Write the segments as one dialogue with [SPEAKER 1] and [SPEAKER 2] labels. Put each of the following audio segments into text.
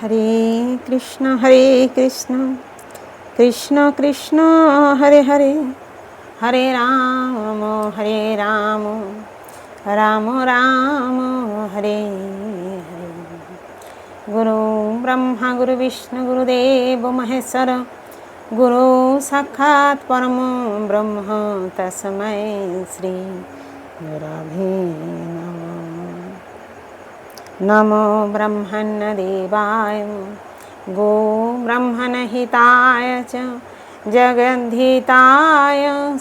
[SPEAKER 1] हरे कृष्ण हरे कृष्ण कृष्ण कृष्ण हरे हरे हरे राम हरे राम राम राम हरे हरे गुरु ब्रह्मा विष्णु गुरु गुरुदेव महेश्वर गुरु साक्षात् परम ब्रह्म तस्मै श्री नमः नमो ब्रह्मन्नदेवाय गो ब्रह्मणहिताय च जगद्धिताय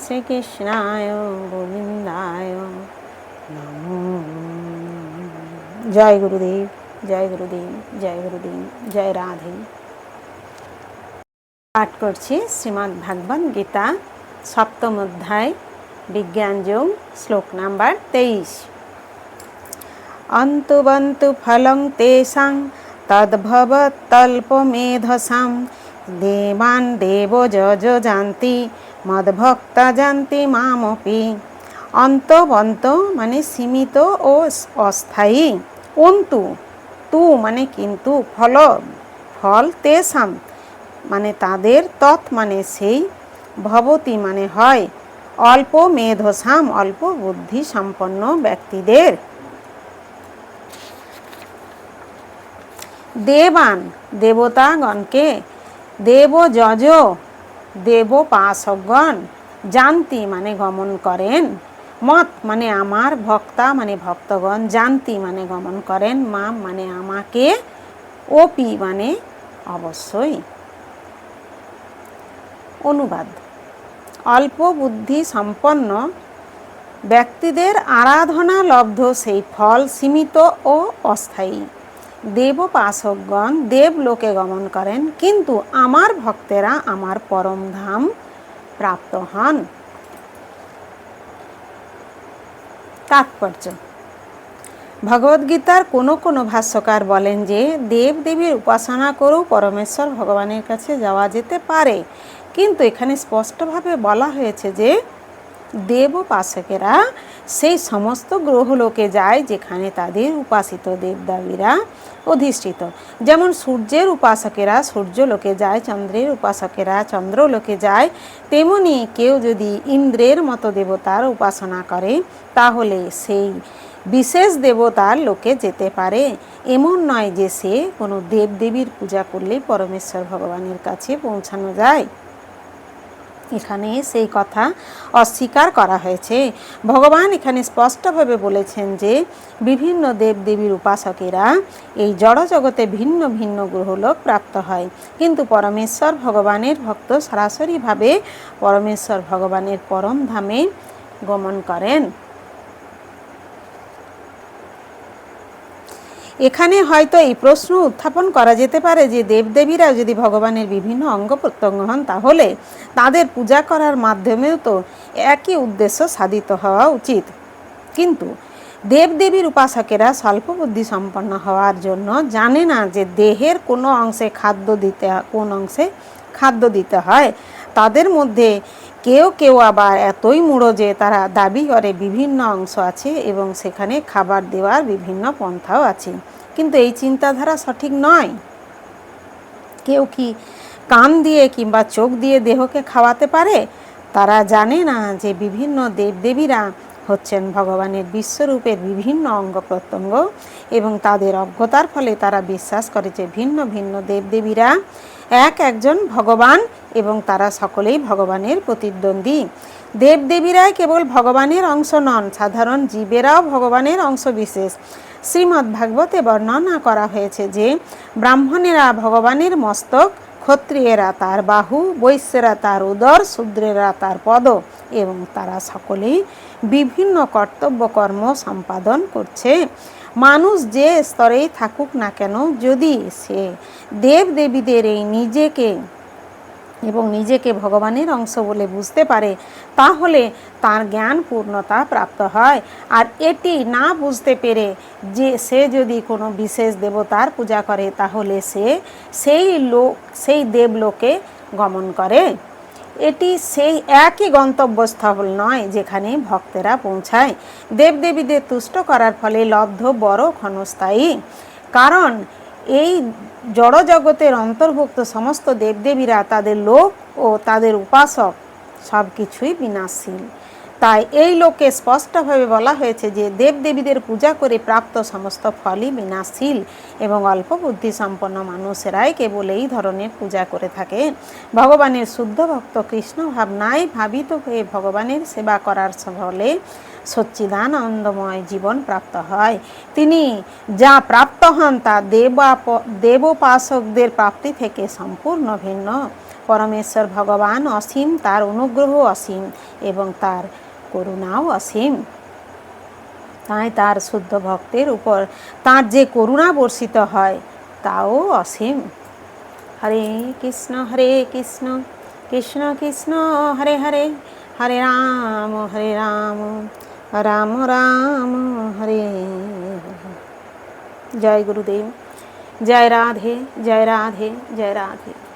[SPEAKER 1] श्रीकृष्णाय गोविन्दाय नमो জয় গুরুদেব জয় গুরুদেব জয় গুরুদেব জয় রাধে
[SPEAKER 2] পাঠ করছি শ্রীমদ্ ভাগবত গীতা সপ্তম অধ্যায় বিজ্ঞান যোগ শ্লোক নাম্বার তেইশ অন্তুবন্তু ফলং তেষাং মেধসাম দেবান দেব যজান্তি মদভক্তা জানতি মামপি অন্তবন্ত মানে সীমিত ও অস্থায়ী অন্তু তু মানে কিন্তু ফল ফল তেসাম মানে তাদের তৎ মানে সেই ভবতি মানে হয় অল্প মেধসাম অল্প বুদ্ধি সম্পন্ন ব্যক্তিদের দেবান দেবতাগণকে দেব যজ দেব পাশগণ জানতি মানে গমন করেন মত মানে আমার ভক্তা মানে ভক্তগণ জানতি মানে গমন করেন মাম মানে আমাকে ওপি মানে অবশ্যই অনুবাদ অল্প বুদ্ধি সম্পন্ন ব্যক্তিদের আরাধনা লব্ধ সেই ফল সীমিত ও অস্থায়ী দেবপাশকগণ দেবলোকে গমন করেন কিন্তু আমার ভক্তেরা আমার পরম ধাম প্রাপ্ত হন তাৎপর্য ভগবদ্গীতার কোনো কোনো ভাষ্যকার বলেন যে দেবদেবীর উপাসনা করেও পরমেশ্বর ভগবানের কাছে যাওয়া যেতে পারে কিন্তু এখানে স্পষ্টভাবে বলা হয়েছে যে দেব উপাসকেরা সেই সমস্ত গ্রহলোকে যায় যেখানে তাদের উপাসিত দেবদাবীরা অধিষ্ঠিত যেমন সূর্যের উপাসকেরা সূর্যলোকে যায় চন্দ্রের উপাসকেরা চন্দ্রলোকে যায় তেমনি কেউ যদি ইন্দ্রের মতো দেবতার উপাসনা করে তাহলে সেই বিশেষ দেবতার লোকে যেতে পারে এমন নয় যে সে কোনো দেবদেবীর পূজা করলেই পরমেশ্বর ভগবানের কাছে পৌঁছানো যায় এখানে সেই কথা অস্বীকার করা হয়েছে ভগবান এখানে স্পষ্টভাবে বলেছেন যে বিভিন্ন দেবদেবীর উপাসকেরা এই জড়জগতে ভিন্ন ভিন্ন গ্রহলোক প্রাপ্ত হয় কিন্তু পরমেশ্বর ভগবানের ভক্ত সরাসরিভাবে পরমেশ্বর ভগবানের পরম ধামে গমন করেন এখানে হয়তো এই প্রশ্ন উত্থাপন করা যেতে পারে যে দেবদেবীরা যদি ভগবানের বিভিন্ন অঙ্গ প্রত্যঙ্গ হন তাহলে তাদের পূজা করার মাধ্যমেও তো একই উদ্দেশ্য সাধিত হওয়া উচিত কিন্তু দেবদেবীর উপাসকেরা স্বল্প বুদ্ধি সম্পন্ন হওয়ার জন্য জানে না যে দেহের কোনো অংশে খাদ্য দিতে কোন অংশে খাদ্য দিতে হয় তাদের মধ্যে কেউ কেউ আবার এতই মুড়ো যে তারা দাবি করে বিভিন্ন অংশ আছে এবং সেখানে খাবার দেওয়ার বিভিন্ন পন্থাও আছে কিন্তু এই চিন্তাধারা সঠিক নয় কেউ কি কান দিয়ে কিংবা চোখ দিয়ে দেহকে খাওয়াতে পারে তারা জানে না যে বিভিন্ন দেবদেবীরা হচ্ছেন ভগবানের বিশ্বরূপের বিভিন্ন অঙ্গ প্রত্যঙ্গ এবং তাদের অজ্ঞতার ফলে তারা বিশ্বাস করে যে ভিন্ন ভিন্ন দেবদেবীরা এক একজন ভগবান এবং তারা সকলেই ভগবানের প্রতিদ্বন্দ্বী দেবদেবীরাই কেবল ভগবানের অংশ নন সাধারণ জীবেরাও ভগবানের অংশ বিশেষ শ্রীমদ্ ভাগবতে বর্ণনা করা হয়েছে যে ব্রাহ্মণেরা ভগবানের মস্তক ক্ষত্রিয়েরা তার বাহু বৈশ্যেরা তার উদর শূদ্রেরা তার পদ এবং তারা সকলেই বিভিন্ন কর্তব্য কর্ম সম্পাদন করছে মানুষ যে স্তরেই থাকুক না কেন যদি সে দেবদেবীদের এই নিজেকে এবং নিজেকে ভগবানের অংশ বলে বুঝতে পারে তাহলে তার জ্ঞান পূর্ণতা প্রাপ্ত হয় আর এটি না বুঝতে পেরে যে সে যদি কোনো বিশেষ দেবতার পূজা করে তাহলে সে সেই লোক সেই দেবলোকে গমন করে এটি সেই একই গন্তব্যস্থল নয় যেখানে ভক্তেরা পৌঁছায় দেবদেবীদের তুষ্ট করার ফলে লব্ধ বড় ক্ষণস্থায়ী কারণ এই জড়জগতের অন্তর্ভুক্ত সমস্ত দেবদেবীরা তাদের লোক ও তাদের উপাসক সব কিছুই বিনাশীল তাই এই লোকে স্পষ্টভাবে বলা হয়েছে যে দেবদেবীদের পূজা করে প্রাপ্ত সমস্ত ফলই বিনাশীল এবং অল্প বুদ্ধি সম্পন্ন মানুষেরাই কেবল এই ধরনের পূজা করে থাকে ভগবানের শুদ্ধ ভক্ত কৃষ্ণ ভাবনায় ভাবিত হয়ে ভগবানের সেবা করার ফলে সচ্চিদানন্দময় জীবন প্রাপ্ত হয় তিনি যা প্রাপ্ত হন তা দেবাপ দেবোপাসকদের প্রাপ্তি থেকে সম্পূর্ণ ভিন্ন পরমেশ্বর ভগবান অসীম তার অনুগ্রহ অসীম এবং তার করুণাও অসীম তাই তার শুদ্ধ ভক্তের উপর তার যে করুণা বর্ষিত হয় তাও অসীম
[SPEAKER 1] হরে কৃষ্ণ হরে কৃষ্ণ কৃষ্ণ কৃষ্ণ হরে হরে হরে রাম হরে রাম রাম রাম হরে জয় গুরুদেব জয় রাধে জয় রাধে জয় রাধে